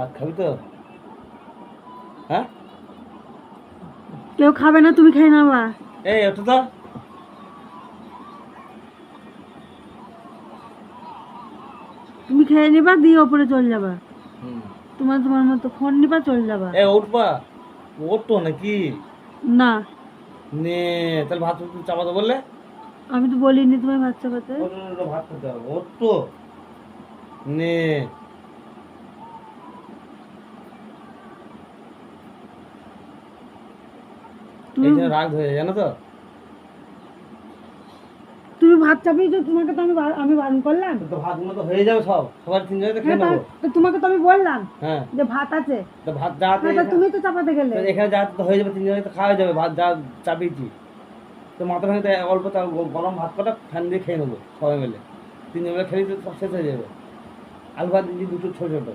ভাত খাবি তো? হ্যাঁ? কেউ খাবে না তুমি খেয়ে নেবা এই ওটা তো। তুমি খেয়ে নিবা দিয়ে ওপরে চলে যাবা। তোমার তোমার মতো ফোন নিবা চলে যাবা। এ উঠবা। ওঠো নাকি? না। নে তাহলে ভাত একটু চাপাতে বললে। আমি তো বলিনি তোমায় বাচ্চা পাতে ওঠো, ওঠো, ভাত খেতে হবে। ওঠো। নে। এই জন্য রাগ হয়ে যায় জানো তো? তুমি ভাত চাপিয়েছো তোমাকে তো আমি আমি বারণ করলাম। তো ভাতগুলো তো হয়ে যাবে সব সবার তিনজনে তো হ্যাঁ খেয়ে নেব। তো তোমাকে তো আমি বললাম হ্যাঁ। যে ভাত আছে। তো ভাত যা হ্যাঁ তুমি তো চাপাতে গেলে। এখানে যা তো হয়ে যাবে তিনজনে তো খাওয়া যাবে ভাত যা চাপিয়েছি। তো মাথা অল্প তা গরম ভাত কটা ফ্যান দিয়ে খেয়ে নেব সবাই মিলে। তিনজন মিলে খেলে তো সব শেষ হয়ে যাবে। আলু ভাত দিচ্ছি দুটো ছোটো ছোটো।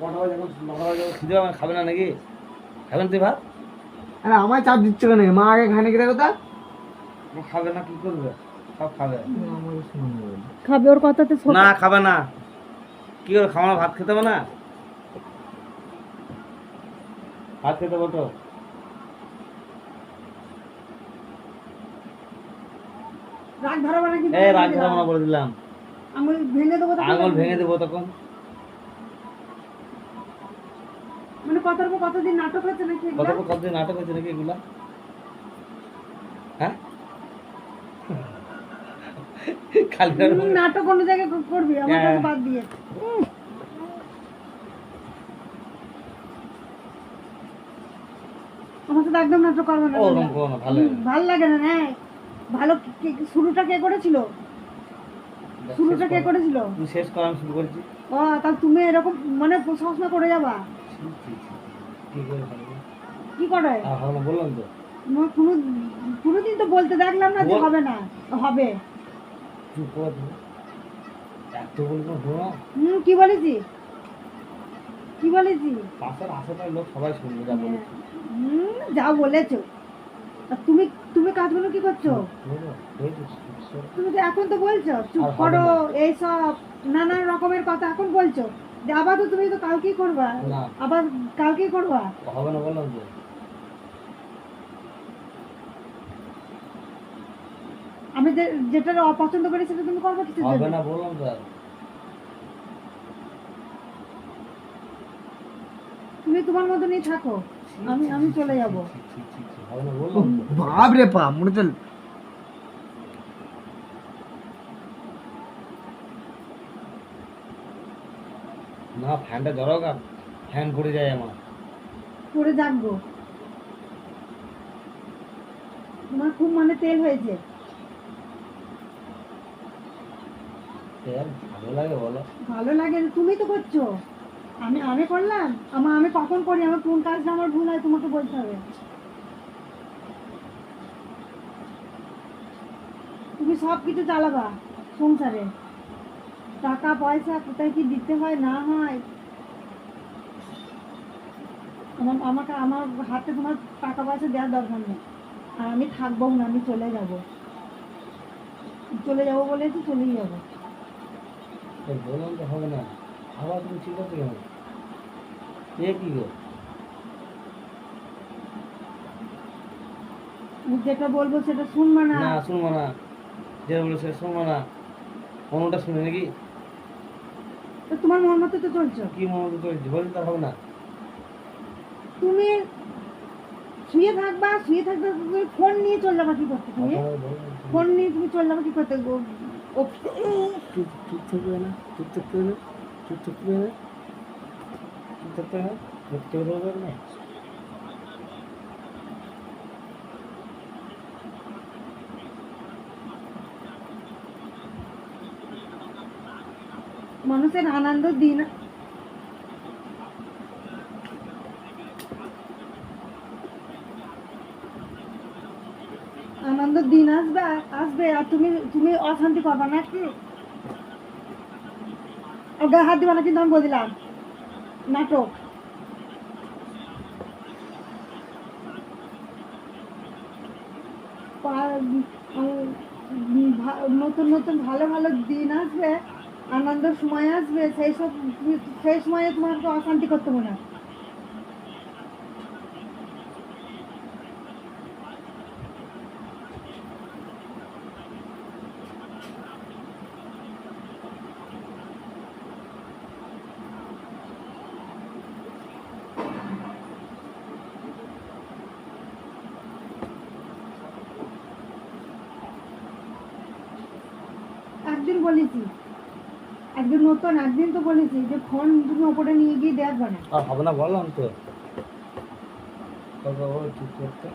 কটা বাজে এখন নটা বাজে খিদে খাবে না নাকি? খাবেন তুই ভাত? আরে আমায় চাপ দিচ্ছে কেন? মা আগে খানে কি দেখো তা? ও খাবে না কি করবে? সব খাবে। খাবে ওর কথাতে শোনো। না খাবে না। কি করে খাওয়া ভাত খেতে হবে না? ভাত খেতে বটো রাগ ধরাবে নাকি? এ রাগ ধরা মনে করে দিলাম। আঙুল ভেঙে দেবো আঙুল ভেঙে দেবো তখন। কথার কতদিন নাটক হচ্ছে নাকি এগুলা? কতদিন নাটক হয়েছে নাকি এগুলা? হ্যাঁ? খালি নাটক অন্য জায়গায় করবি আমার হ্যাঁ। কাছে বাদ দিয়ে। আমার সাথে একদম নাটক করবে না ভালো। লাগে না হ্যাঁ। ভালো কে- শুরুটা করেছিল? শুরুটা কে করেছিল? শেষ কর শুরু করেছি। ও তা তুমি এরকম মানে সবসময় করে যাবা। কি করে? আহ, হবে না বললাম তো। কোনো কোনোদিন তো বলতে দেখলাম না যে হবে না হবে। চুপ করে এত বলব হুম কি বলেছি? কি বলেছি? পাশের আশেপাশের লোক সবাই শুনবে যা বলেছি। হুম যা বলেছ। তুমি তুমি কাজগুলো কি করছ। তুমি তো এখন তো বলছো চুপ করো এইসব নানান রকমের কথা এখন বলছো। আবার তো তুমি তো কালকেই করবা আবার কালকেই করবা হবে না বললাম তো আমি যে যেটা অপছন্দ করি সেটা তুমি করবে কিছু হবে না বললাম তো তুমি তোমার মতনই থাকো আমি আমি চলে যাব বাপ রে পা মনে চল না ফ্যানটা জড়াও গা ফ্যান পড়ে যায় আমার। করে জাগবো তোমার খুব মানে তেল হয়েছে। তেল ভালো লাগে বলো। ভালো লাগে তুমি তো করছ। আমি আমি করলাম? আমার আমি কখন করি? আমার কোন কাজটা আমার ভুল হয় তোমাকে বলতে হবে। তুমি সব কিছু চালাবা সংসারে। টাকা পয়সা কোথায় কি দিতে হয় না হয়? আমার আমাকে আমার হাতে তোমার টাকা পয়সা দেওয়ার দরকার নেই। আর আমি থাকব না আমি চলে যাব। চলে যাব বলেছি চলেই যাব। তো তো হবে না। আবার তুমি ঠিক আছে এ কি গো? যেটা বলব সেটা শুনবে না? না শুনব না। যে বলেছে শুনব না। অন্যটা শুনে নাকি? তো তোমার মন মতো তো চলছো কি মন মতো চলছে বলতে হবে না তুমি শুয়ে থাকবা শুয়ে থাকবে তুমি ফোন নিয়ে চলে যাবা কি করতে তুমি। ফোন নিয়ে তুমি চলে যাবা কি করতে গো- ও চুপ চুপ থাকবে না চুপ থাকবে না চুপ থাকবে না চুপ থাকবে না চুপ থাকবে না মানুষের আনন্দ দিন। আনন্দ দিন আসবে আসবে, আর তুমি তুমি অশান্তি করবা না কি? গায়ে হাত দিবা না কিন্তু আমি বললাম, নাটক। নতুন নতুন ভালো ভালো দিন আসবে। আনন্দের সময় আসবে সেই সব সেই সময়ে তো অশান্তি করতে মনে হয় একদিন বলেছি একদিন নাদিন তো বলেছি যে ফোন তুমি ওপরে নিয়ে গিয়ে দেখবে না আর হবে না বললাম তো। তবে ও ঠিক করতে?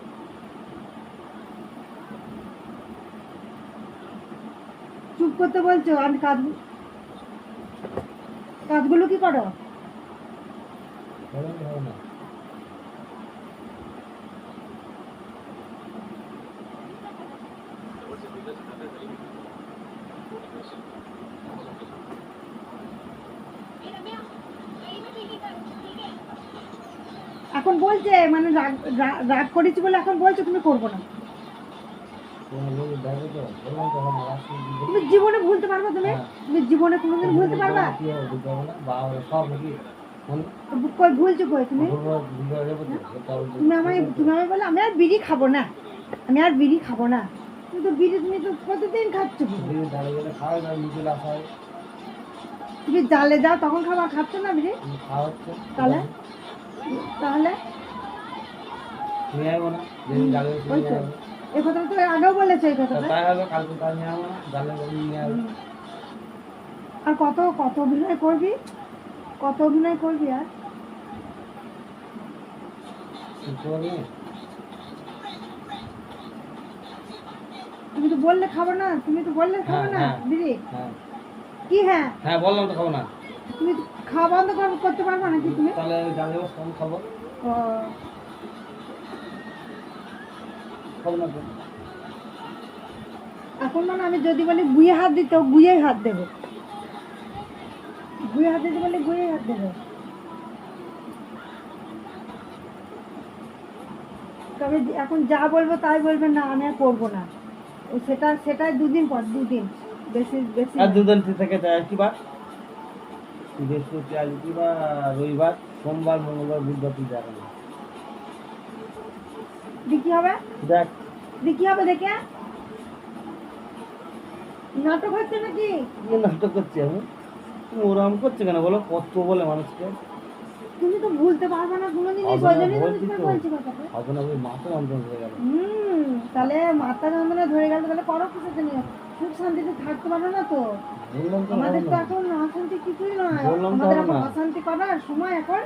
চুপ করতে বলছো? আর কাজ কাজগুলো কি করো? তো না এখন বলছে মানে রাগ করেছি বলে এখন বলছো তুমি করব না। তুমি জীবনে ভুলতে পারবে তুমি? হ্যাঁ। তুমি জীবনে কোনোদিন ভুলতে পারবা? মানে কই ভুলছো কই তুমি? তুমি আমায় তুমি আমায় বলে আমি আর বিড়ি খাব না। আমি আর বিড়ি খাব না। তুমি তো বিড়ি তুমি তো প্রতিদিন খাচ্ছ। হয় তুমি জালে তখন খাবার খাচ্ছ না বিড়ি? তাহলে? তাহলে? নিয়ে যাব না যেদিন জালে ওই তো এই কথাটা তো আগেও বলেছ এই কথাটা। তাই হবে কালকে তাই নিয়ে যাব না জালে করে নিয়ে যাব আর কত কত অভিনয় করবি? কত অভিনয় করবি আর? তুমি তো বললে খাব না তুমি তো বললে খাব হ্যাঁ, না হ্যাঁ। দিদি। হ্যাঁ। কি হ্যাঁ? হ্যাঁ বললাম তো খাব না। তুমি খাওয়া বন্ধ কর- করতে পারবে নাকি তুমি? তাহলে কম খাব। ও, খাব না তো এখন মানে আমি যদি বলি গুয়ে হাত দিতে গুয়ে হাত দেবে। গুয়ে হাত দিতে বলে গুয়ে হাত দেবে। তবে এখন যা বলব তাই বলবেন না আমি আর করব না। সেটা সেটাই দুদিন পর দুদিন। বেশি বেশি আর দুদিন থেকে যায় কি বার? বৃহস্পতি আজ কি বার? রবিবার সোমবার মঙ্গলবার বুধবার তুই না দি কি হবে? দেখ। দি কি হবে দেখে? নাটক হচ্ছে নাকি? কি নাটক করছি আমি? তুমি ওরকম করছে কেন বলো? কত বলে মানুষকে? তুমি তো ভুলতে পারবে না কোনো জিনিস হবে ওই না, বলছি। কথাটা। হবে না ওই মাথা যন্ত্রণ হয়ে গেল। হুম তাহলে মাথা যন্ত্রণা ধরে গেল তাহলে করো কিছু নিয়ে। সুখ শান্তিতে থাকতে পারো না তো। আমাদের তো এখন অশান্তি কিছুই নয়। আমাদের এখন অশান্তি করার সময় এখন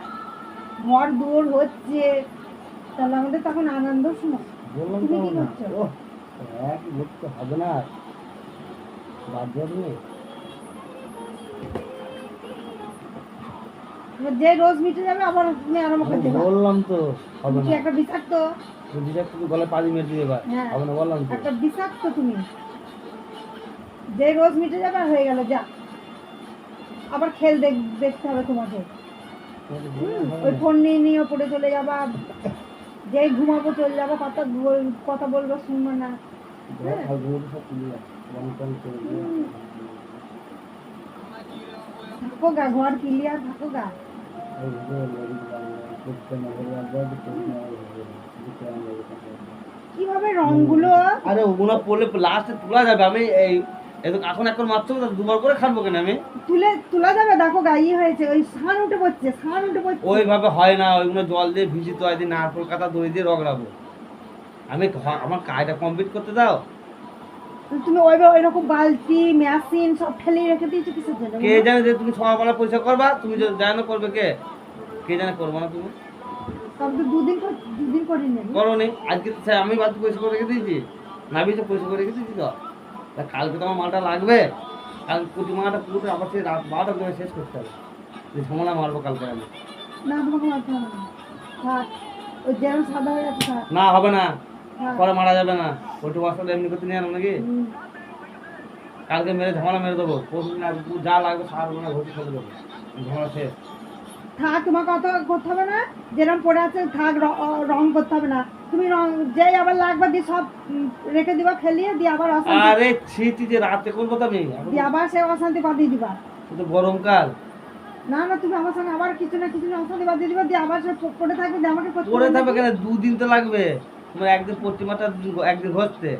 ঘর দৌড় হচ্ছে। তাহলে আমাদের তখন আনন্দ সময় বললাম তুমি কি হবে না। করছ? এক দেখতে হবে না। বাদ যাবে যে রোজ মিটে যাবে আবার তুমি আরম্ভ বললাম তো হবে তুমি না। একটা বিষাক্ত? দিদিটা তুমি গলায় পাজি মেরে দিয়ে এবার। হ্যাঁ। হবে না বললাম তো। একটা বিষাক্ত তুমি। যে রোজ মিটে যাবে হয়ে গেল যা। আবার খেল দেখ- দেখতে হবে তোমাকে। ওই ফোন নিয়ে নিয়ে পড়ে চলে যাবা। যেই ঘুমাবো চলে যাব কথা কথা বলব শুনব না। থাকো গা ঘর ক্লিয়ার থাকো গা। কীভাবে রংগুলো আরে ওগুলো পড়লে লাস্টে তোলা যাবে আমি এই এই তো এখন এখন মারছো দুবার করে খাব কেন আমি? তুলে তোলা যাবে দেখো গা ইয়ে হয়েছে ওই সান উঠে পড়ছে সান উঠে পড়ছে। ওইভাবে হয় না ওইগুলো জল দিয়ে ভিজিতে হয় দিয়ে নারকোল কাটা দই দিয়ে রগড়াবো। আমি আমার কাজটা কমপ্লিট করতে দাও। তুমি বালতি মেশিন সব ফেলে রেখে দিয়েছ কিসের জন্য? কে জানে যে তুমি সকালবেলা পয়সা করবা তুমি জানো করবে কে? কে জানে করব না তুমি? তবে তো দুদিন কর- দুদিন করে নেবে করো নি আজকে তো আমি বাদ পয়সা করে রেখে দিয়েছি। না বিছে পয়সা করে রেখে দিয়েছি তো? তা কালকে তো আমার মালটা লাগবে। কাল কুটি মালটা পুরোটা আবার সেই রাত বারোটা করে শেষ করতে হবে। যে ঝামেলা মারবো কালকে আমি। না হবে না। হবে পরে মারা যাবে না। ওটু বাসটা এমনি করতে নিয়ে আনো নাকি? কালকে মেরে ঝামেলা মেরে দেবো। আর যা লাগবে সার ঘটি ফেলে দেবো। ঝামেলা শেষ। থাক তোমাকে অত করতে হবে না। যেরকম পড়ে আছে থাক রং করতে হবে না। তুমি রং যেই আবার লাগবে দিয়ে সব রেখে দিবা ফেলিয়ে দিয়ে আবার আরে ছিটি যে রাতে করব তো আমি দিয়ে আবার সে অশান্তি বাঁধিয়ে দিবা। তো গরমকাল। না না তুমি আমার সঙ্গে আবার কিছু না কিছু না অশান্তি বাদ দিয়ে দিবা দিয়ে আবার সে পড়ে থাকবে দিয়ে আমাকে হবে থাকবে? কেন? দুদিন তো লাগবে। তোমার একদিন পশ্চিমাটা একদিন ঘষতে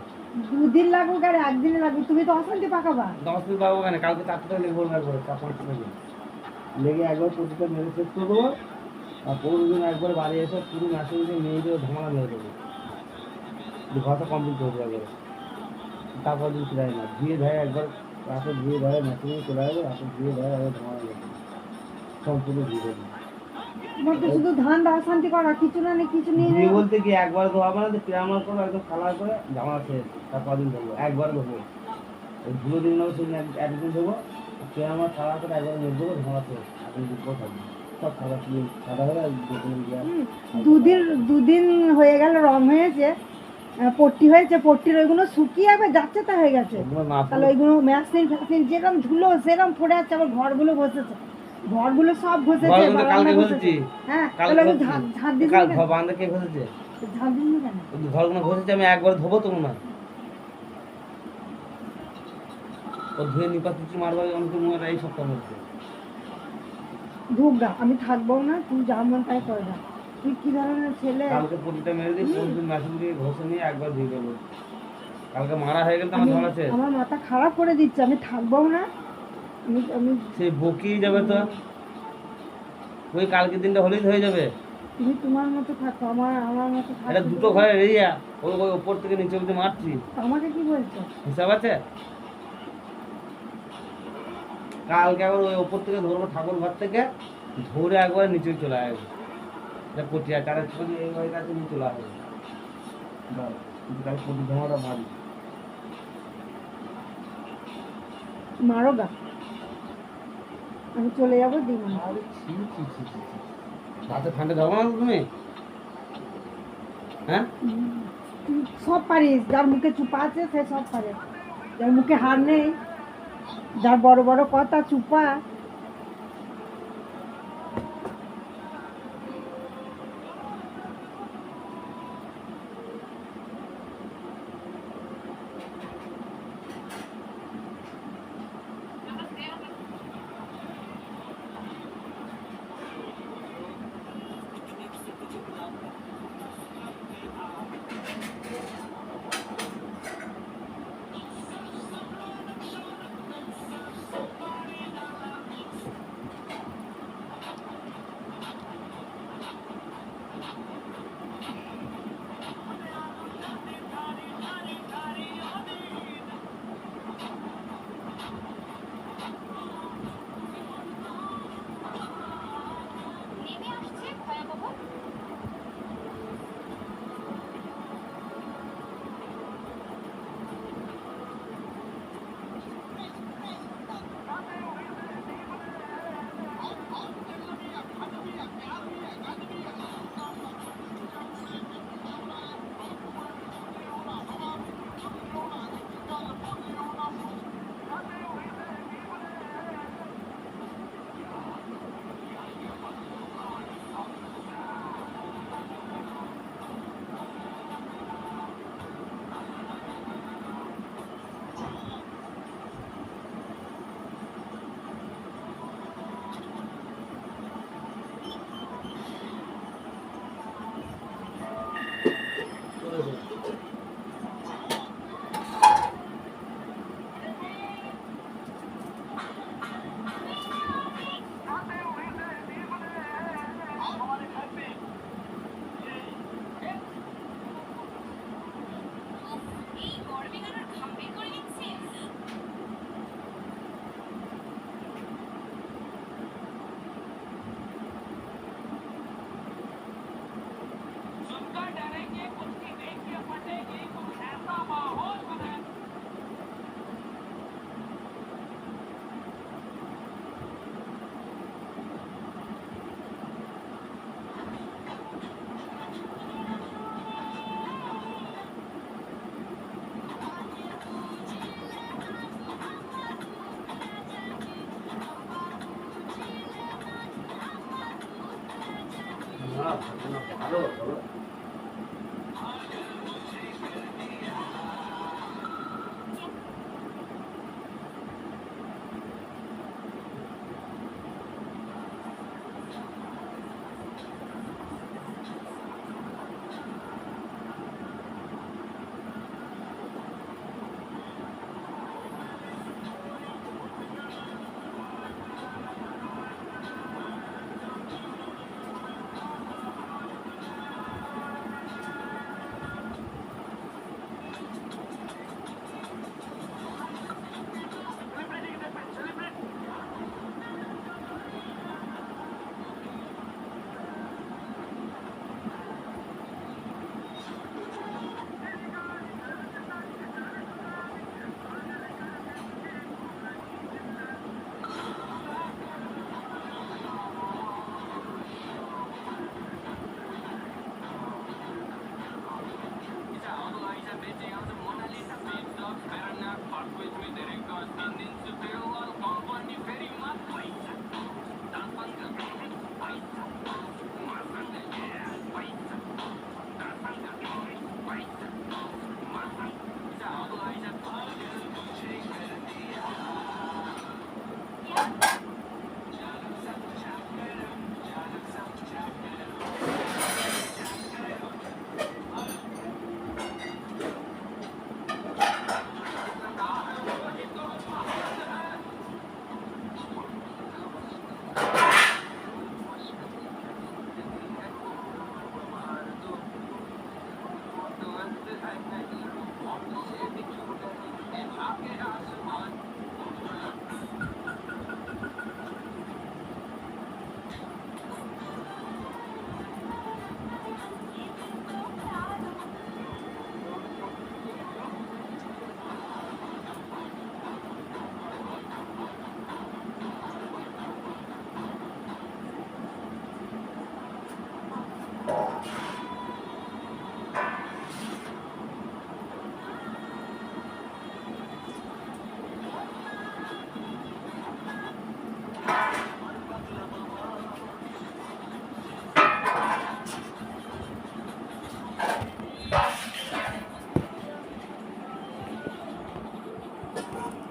দুদিন লাগুক আর একদিনে লাগুক তুমি তো অশান্তি পাকাবা। দশ দিন পাবো কেন? কালকে চারটে থেকে লেগে বলব একবার চার পাঁচটা থেকে লেগে একবার প্রতিটা মেরে শেষ করে দেবো। আর পনেরো দিন একবার বাড়ি এসে পুরো ম্যাসেজ দিয়ে মেয়ে দিয়ে ঝামেলা মেরে দেবো। ঘরটা কমপ্লিট করে দেবো একবারে। তারপর দিন ফিরে না ধুয়ে ধরে একবার রাতে ধুয়ে ধরে ম্যাসেজ চলে আসবে। রাতে ধুয়ে ধরে একবার ঝামেলা মেরে দেবো। সম্পূর্ণ ধুয়ে দেবো। শুধু ধান অশান্তি করা কিছু না কিছু নিয়ে বলতে কি একবার ধোয়া যে করে একদম করে জামা শেষ একবার দিন নেব সেদিন এক- একদিন কালার করে একবার এখন দুপুর দুদিন দুদিন হয়ে গেল রং হয়েছে পট্টি হয়েছে পট্টির ওইগুলো শুকিয়ে আবার যাচ্ছে তা হয়ে গেছে। তাহলে ওইগুলো ম্যাক্সিন ফ্যাক্সিন যেরকম ধুলো সেরকম পড়ে যাচ্ছে আবার ঘরগুলো ঘষেছে। ঘরগুলো সব ঘষেছে। হ্যাঁ তাহলে। ঝাঁট ঝাঁট দিস ঘরগুলো ঘষেছে আমি একবার ধোবো তো না ও ধুয়ে নিপাত কিছু মারবো এই আমি থাকব না তুই যা মন তাই করে না তুই কি ধরনের ছেলে? কালকে প্রতিটা মেরে দিই পরশু দিন মেশিন দিয়ে ঘষে নিয়ে একবার ধুয়ে দেবো কালকে মারা হয়ে গেলে তো আমার আমি- ঝামেলা শেষ আমার মাথা খারাপ করে দিচ্ছে আমি থাকব না। আমি আমি বকিয়ে যাবে তো। ওই কালকের দিনটা হলেই হয়ে যাবে। তুমি তোমার মতো থাকো আমার আমার মতো এটা দুটো ঘরে এরিয়া। ওই ওই ওপর থেকে নিচে অব্দি মারছি। আমাকে কি বলছো? হিসাব আছে? কালকে আবার ওই ওপর থেকে ধরবো ঠাকুর ঘর থেকে ধরে একবার নিচে চলে আসবে। এটা তারা ছবি এই কাছে নিয়ে চলে আসবে। মারি গা। আমি চলে যাব দিন। রাতে ঠান্ডা ধরবো না তুমি। হ্যাঁ? সব পারিস যার মুখে চুপা আছে সে সব পারে। যার মুখে হার নেই যার বড় বড় কথা চুপা।